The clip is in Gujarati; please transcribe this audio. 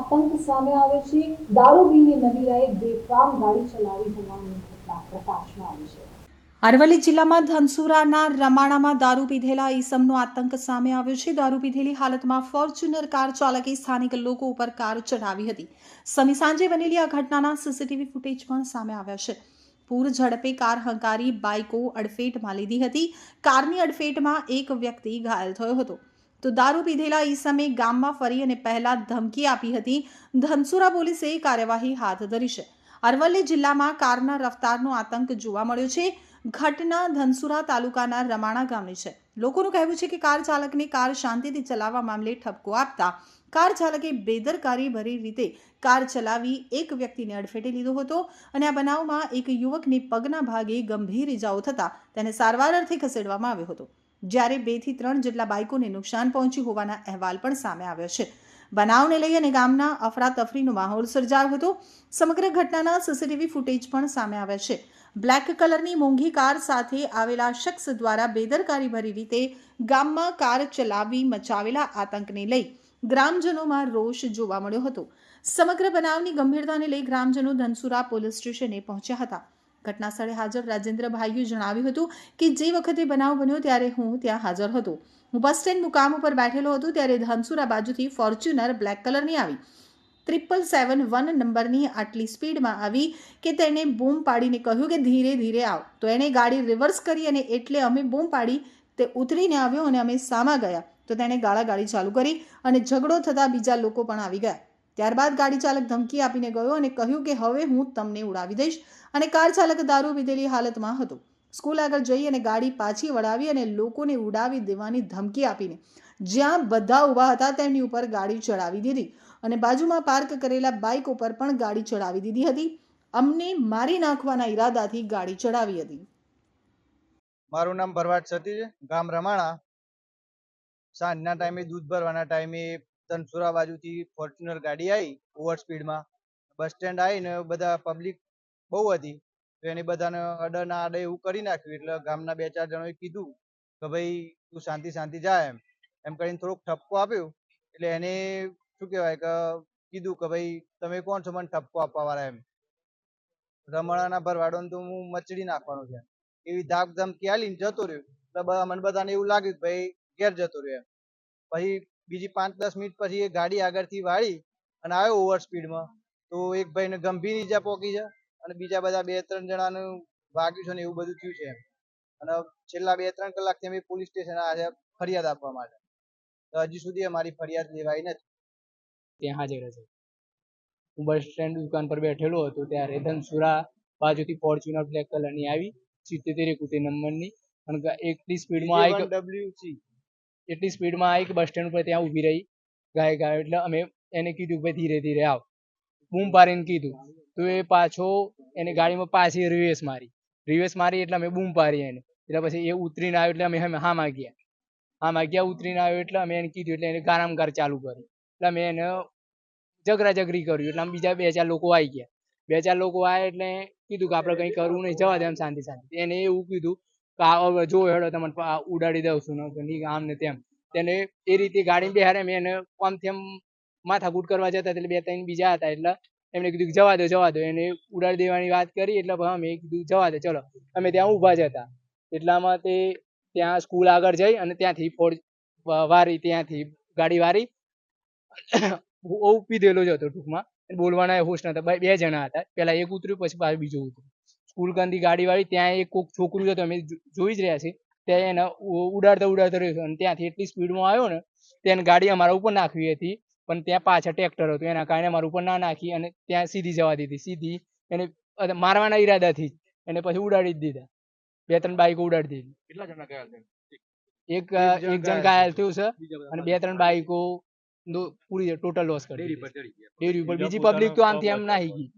આતંક સામે આવે છે. દારૂ પીને નદીરાએ બેફામ ગાડી ચલાવી હોવાની ઘટના પ્રકાશમાં આવી છે. અરવલ્લી જિલ્લામાં ધનસુરાના રમાણામાં દારૂ પીધેલા ઈસમનો આતંક સામે આવ્યો છે. દારૂ પીધેલી હાલતમાં ફોર્ચ્યુનર કાર ચાલકે સ્થાનિક લોકો ઉપર કાર ચઢાવી હતી. સમી સાંજે બનેલી આ ઘટનાના સીસીટીવી ફૂટેજ પણ સામે આવ્યા છે. પૂર ઝડપે કાર હંકારી, બાઇકો અડફેટમાં લીધી હતી. કારની અડફેટમાં એક વ્યક્તિ ઘાયલ થયો હતો. તો દારૂ પીધેલા ઈસમે ગામમાં ફરી અને પહેલા ધમકી આપી હતી. ધનસુરા પોલીસે કાર્યવાહી હાથ ધરી છે. અરવલ્લી જિલ્લામાં કારના રફતારનો આતંક જોવા મળ્યો છે. ઘટના ધનસુરા તાલુકાના રમાણા ગામની છે. લોકોનું કહેવું છે કે કાર ચાલકને કાર શાંતિથી ચલાવવા મામલે ઠપકો આપતા કાર ચાલકે બેદરકારી ભરી રીતે કાર ચલાવી એક વ્યક્તિને અડફેટે લીધો હતો અને આ બનાવમાં એક યુવકની પગના ભાગે ગંભીર ઇજાઓ થતાં તેને સારવાર અર્થે ખસેડવામાં આવ્યો હતો. જ્યારે બેથી ત્રણ જેટલા બાઇકોને નુકસાન પહોંચ્યું હોવાના અહેવાલ પણ સામે આવ્યો છે. બનાવને લઈ અને ગામના અફરાતફરીનો માહોલ સર્જાયો હતો. સમગ્ર ઘટનાના સીસીટીવી ફૂટેજ પણ સામે આવ્યા છે. બ્લેક કલરની મોંઘી કાર સાથે આવેલા શખ્સ દ્વારા બેદરકારી ભરી રીતે ગામમાં કાર ચલાવી મચાવેલા આતંકને લઈ ગ્રામજનોમાં રોષ જોવા મળ્યો હતો. સમગ્ર બનાવની ગંભીરતાને લઈ ગ્રામજનો ધનસુરા પોલીસ સ્ટેશને પહોંચ્યા હતા. ઘટના સ્થળે હાજર રાજેન્દ્રભાઈએ જણાવ્યું હતું કે જે વખતે બનાવ બન્યો ત્યારે હું ત્યાં હાજર હતો. હું બસ સ્ટેન્ડ મુકામ ઉપર બેઠેલો હતો ત્યારે ધનસુરા બાજુથી ફોર્ચ્યુનર બ્લેક કલરની આવી. ટ્રિપલ સેવન વન નંબરની આટલી સ્પીડમાં આવી કે તેણે બૂમ પાડીને કહ્યું કે ધીરે ધીરે આવ. તો એણે ગાડી રિવર્સ કરી અને એટલે અમે બૂમ પાડી તે ઉતરીને આવ્યો અને અમે સામા ગયા. તો તેણે ગાળાગાળી ચાલુ કરી અને ઝઘડો થતાં બીજા લોકો પણ આવી ગયા. ત્યારબાદ ગાડી ચાલક ધમકી આપીને ગયો અને કહ્યું કે હવે હું તમને ઉડાવી દઈશ અને કાર ચાલક દારૂ પીધેલી હાલતમાં હતો. સ્કૂલ આગળ જઈ અને ગાડી પાછી વળાવી અને લોકોને ઉડાવી દેવાની ધમકી આપીને જ્યાં બધા ઊભા હતા તેમની ઉપર ગાડી ચડાવી દીધી અને બાજુમાં પાર્ક કરેલા બાઇક ઉપર પણ ગાડી ચડાવી દીધી હતી. અમને મારી નાખવાના ઈરાદાથી ગાડી ચડાવી હતી. મારું નામ ભરવાડ સતી ગામ રમાણા. સાંજના ટાઈમે દૂધ ભરવાના ટાઈમે તનસુરા બાજુથી ફોર્ચ્યુનર ગાડી આવી ઓવર સ્પીડમાં બસ સ્ટેન્ડ આવીને બધા પબ્લિક બહુ હતી. તો એને બધાને અડે ના અડે એવું કરી નાખ્યું. એટલે ગામના બે ચાર જણોએ કીધું કે ભાઈ તું શાંતિ શાંતિ જા એમ. એમ કરીને થોડોક ઠપકો આપ્યો. એટલે એને શું કહેવાય કે કીધું કે ભાઈ તમે કોણ છો મને ઠપકો આપવા વાળા એમ. રમણાના ભરવાડોને તો હું મચડી નાખવાનો છે. એવી ધાક ધમકી આલીને જતો રહ્યો. એટલે મને બધાને એવું લાગ્યું કે ભાઈ ઘેર જતો રહ્યો એમ. પછી બીજી પાંચ દસ મિનિટ પછી એ ગાડી આગળથી વાળી અને આવ્યો ઓવર સ્પીડમાં તો એક ભાઈને ગંભીર ઈજા પહોંચી છે અને બીજા બધા બે ત્રણ જણાનું વાગ્યું છે ને એવું બધું થયું છે અને છેલ્લા બે ત્રણ કલાકથી અમે પોલીસ સ્ટેશન આજે ફરિયાદ આપવા માટે. તો હજી સુધી અમારી ફરિયાદ લેવાઈ નથી. ત્યાં હાજર હતો હું બસ સ્ટેન્ડ દુકાન પર બેઠેલો હતો. ત્યારે ધનસુરા બાજુથી ફોર્ચ્યુનર બ્લેક કલરની આવી. સિત્તેર એકોતેર નંબરની. અને એટલી સ્પીડમાં આવી WC. એટલી સ્પીડમાં આવી કે બસ સ્ટેન્ડ ઉપર ત્યાં ઊભી રહી, ગાય ગાય, એટલે અમે એને કીધું ભાઈ ધીરે ધીરે આવ. બૂમ પાડીને કીધું. તો એ પાછો એને ગાડીમાં પાછી રિવેસ મારી. રિવેસ મારી એટલે અમે બૂમ પાડી એને. એટલે પછી એ ઉતરીને આવ્યો એટલે અમે અમે હામાં હા માગ્યા ગયા ઉતરીને આવ્યો એટલે અમે એને કીધું એટલે એને ગારામ ગાર ચાલુ કરી એટલે અમે એને જગરા જગરી કર્યું. એટલે આમ બીજા બે ચાર લોકો આવી ગયા. બે ચાર લોકો આવ્યા એટલે કીધું કે આપણે કંઈ કરવું નહીં, જવા દે એમ શાંતિ શાંતિ. એને એવું કીધું કે આ જો હેડો, તમને ઉડાડી દઉં છું ને નહીં આમ ને તેમ. તેને એ રીતે ગાડી બેહારે મેં એને આમ માથાકૂટ કરવા જતા એટલે બે ત્રણ બીજા હતા, એટલે એમને કીધું જવા દો જવા દો. એને ઉડાડી દેવાની વાત કરી, એટલે અમે કીધું જવા દે, ચલો. અમે ત્યાં ઊભા જ હતા. એટલામાં તે ત્યાં સ્કૂલ આગળ જઈ અને ત્યાંથી ફોડ વારી, ત્યાંથી ગાડી વારી. પીધેલો જ હતો ટૂંકમાં. બોલવાના હોશ નતા બે બે જણા હતા. પેલા એક ઉતર્યું, પછી પાછું બીજું ઉતર્યું. સ્કૂલ ગંદી ગાડી વાળી ત્યાં એક કોઈક છોકરું જતો અમે જોઈ જ રહ્યા છીએ. ત્યાં એને ઉડાડતા ઉડાડતા રહ્યો અને ત્યાંથી એટલી સ્પીડમાં આવ્યો ને તેને ગાડી અમારા ઉપર નાખવી હતી. પણ ત્યાં પાછળ ટ્રેક્ટર હતું. એના કારણે અમારા ઉપર ના નાખી અને ત્યાં સીધી જવા દીધી. સીધી એને મારવાના ઈરાદાથી જ એને પછી ઉડાડી જ દીધા. બે ત્રણ બાઈકો ઉડાડી દીધી. કેટલા જણા એક એક જણ ઘાયલ થયું છે અને બે ત્રણ બાઈકો પૂરી ટોટલ લોસ કરી ડેરી ઉપર બીજી પબ્લિક તો આમથી આમ નાહી ગઈ.